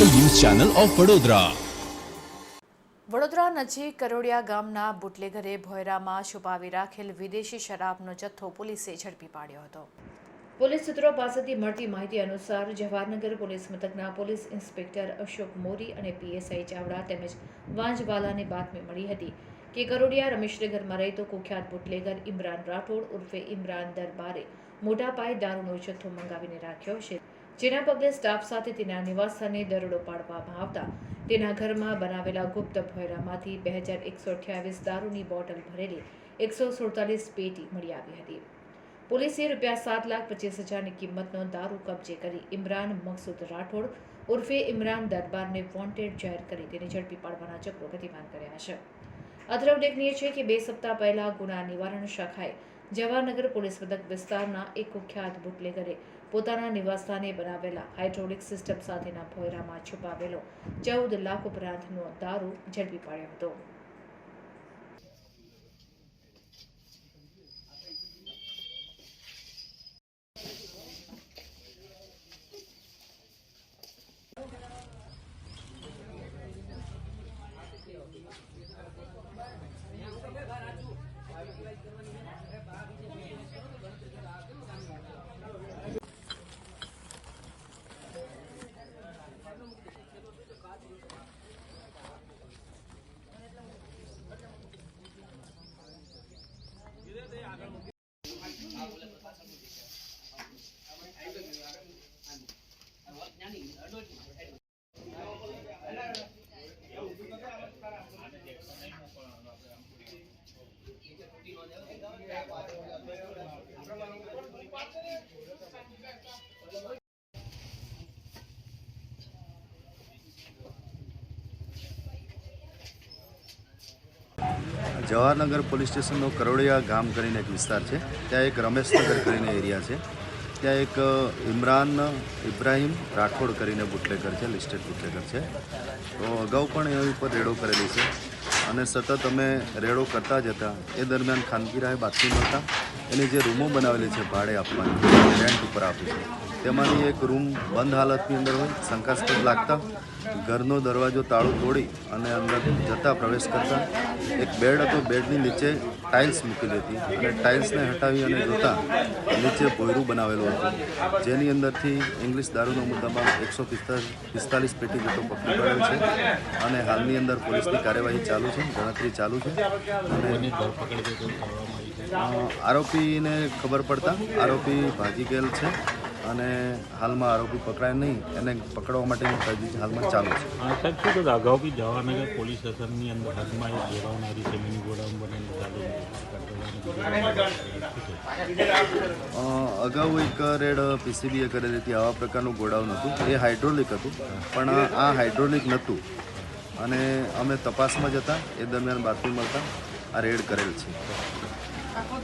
Channel of Vadodara. Vadodara નજીક કરોડિયા ગામના બુટલેગરે ભોયરામાં છુપાવી રાખેલ વિદેશી શરાબનો જથ્થો પોલીસે ઝડપી પાડ્યો હતો. પોલીસ સૂત્રો પાસેથી મળતી માહિતી અનુસાર જવાહરનગર પોલીસ મથકના પોલીસ ઇન્સ્પેક્ટર અશોક મોરી અને પીએસઆઈ ચાવડા તેમજ વાંજવાલાને બાતમી મળી હતી કે કરોડિયા રમેશને ઘરમાં રહેતો કુખ્યાત બુટલેગર ઇમરાન રાઠોડ ઉર્ફે ઇમરાન દરબારે મોટા પાયે દારૂનો જથ્થો મંગાવીને રાખ્યો છે. જેના પગલે સ્ટાફ સાથે તેના નિવાસસ્થાને દરોડો પાડવામાં આવતા. તેના ઘરમાં બનાવેલા ગુપ્ત ભોયરામાંથી બે હજાર એકસો અઠ્યાવીસ દારૂની બોટલ ભરેલી એકસો સુડતાલીસ પેટી મળી આવી હતી. પોલીસે રૂપિયા સાત લાખ પચીસ હજારની કિંમતનો દારૂ કબજે કરી ઇમરાન મકસૂદ રાઠોડ ઉર્ફે ઇમરાન દરબારને વોન્ટેડ જાહેર કરી તેને ઝડપી પાડવાના ચક્રો ગતિમાન કર્યા છે. અત્રે ઉલ્લેખનીય છે કે બે સપ્તાહ પહેલા ગુના નિવારણ શાખાએ જવાહરનગર પોલીસ મથક વિસ્તારના એક કુખ્યાત બુટલેગરે પોતાના નિવાસસ્થાને બનાવેલા હાઇડ્રોલિક સિસ્ટમ સાથેના ભોયરામાં છુપાવેલો ચૌદ લાખ ઉપરાંતનો દારૂ ઝડપી પાડ્યો હતો. જવાહરનગર પોલીસ સ્ટેશનનો કરોડિયા ગામ કરીને એક વિસ્તાર છે. ત્યાં એક રમેશનગર કરીને એરિયા છે. ત્યાં એક ઇમરાન ઇબ્રાહિમ રાઠોડ કરીને બુટલેકર છે, લિસ્ટેડ બુટલેકર છે. તો અગાઉ પણ એની ઉપર રેડો કરેલી છે. અને સતત અમે રેડો કરતા જ હતા. એ દરમિયાન ખાનગીરાએ બાતમી મળતા એની જે રૂમો બનાવેલી છે ભાડે આપવાની રેન્ટ ઉપર આપી છે. તેમાંની એક રૂમ બંધ હાલતની અંદર હોય, શંકાસ્પદ લાગતા ઘરનો દરવાજો તાળું તોડી અને અંદર જતા પ્રવેશ કરતા. એક બેડ હતો, બેડની નીચે ટાઇલ્સ મૂકેલી હતી. અને ટાઇલ્સને હટાવી અને જોતા નીચે ભોયરું બનાવેલું હતું. જેની અંદરથી ઇંગ્લિશ દારૂનો મુદ્દામાં એકસો પિસ્તાલીસ પેટી જેટલો પકડી પાડેલ છે અને હાલની અંદર પોલીસની કાર્યવાહી ચાલુ છે ગણતરી ચાલુ છે. અને આરોપીને ખબર પડતા આરોપી ભાગી ગયેલ છે. અને હાલમાં આરોપી પકડાય નહીં એને પકડવા માટેની તજવીજ હાલમાં ચાલુ છે. સાહેબ શું અગાઉ બી જવાહરનગર પોલીસ સ્ટેશનની અંદર હદમાં એક ગોડાઉન છે મિની ગોડાઉન ચાલુ અગાઉ એક રેડ પીસીબીએ કરેલી હતી આવા પ્રકારનું ગોડાઉન હતું. એ હાઇડ્રોલિક હતું પણ આ હાઇડ્રોલિક નહોતું. અને અમે તપાસમાં જતા એ દરમિયાન બાતમી મળતા આ રેડ કરેલ છે.